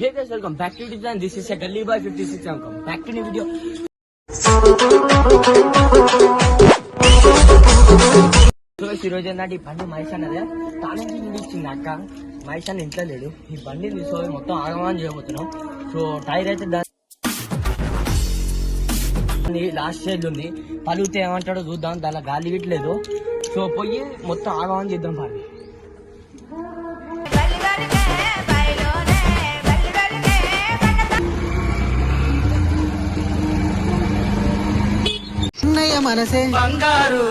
Hey guys welcome back to design this is gully boy fifty six welcome back to new video so ఈ రోజు ఏంటంటే ఈ బండి మహేష్ అన్నదే. తానే ఇచ్చింది అక్క. మహేష్ అన్న ఇంట్లో లేడు. ఈ బండి తీసుకోవాలి మొత్తం ఆగమాన్ చేయబోతున్నాం. సో టైర్ అయితే దాని లాస్ట్ సైడ్ ఉంది. పలుగుతే ఏమంటాడో చూద్దాం. దానిలో గాలి ఇట్లేదు సో పోయి మొత్తం ఆగమాన్ చేద్దాం బాగా మనసే. బంగారు.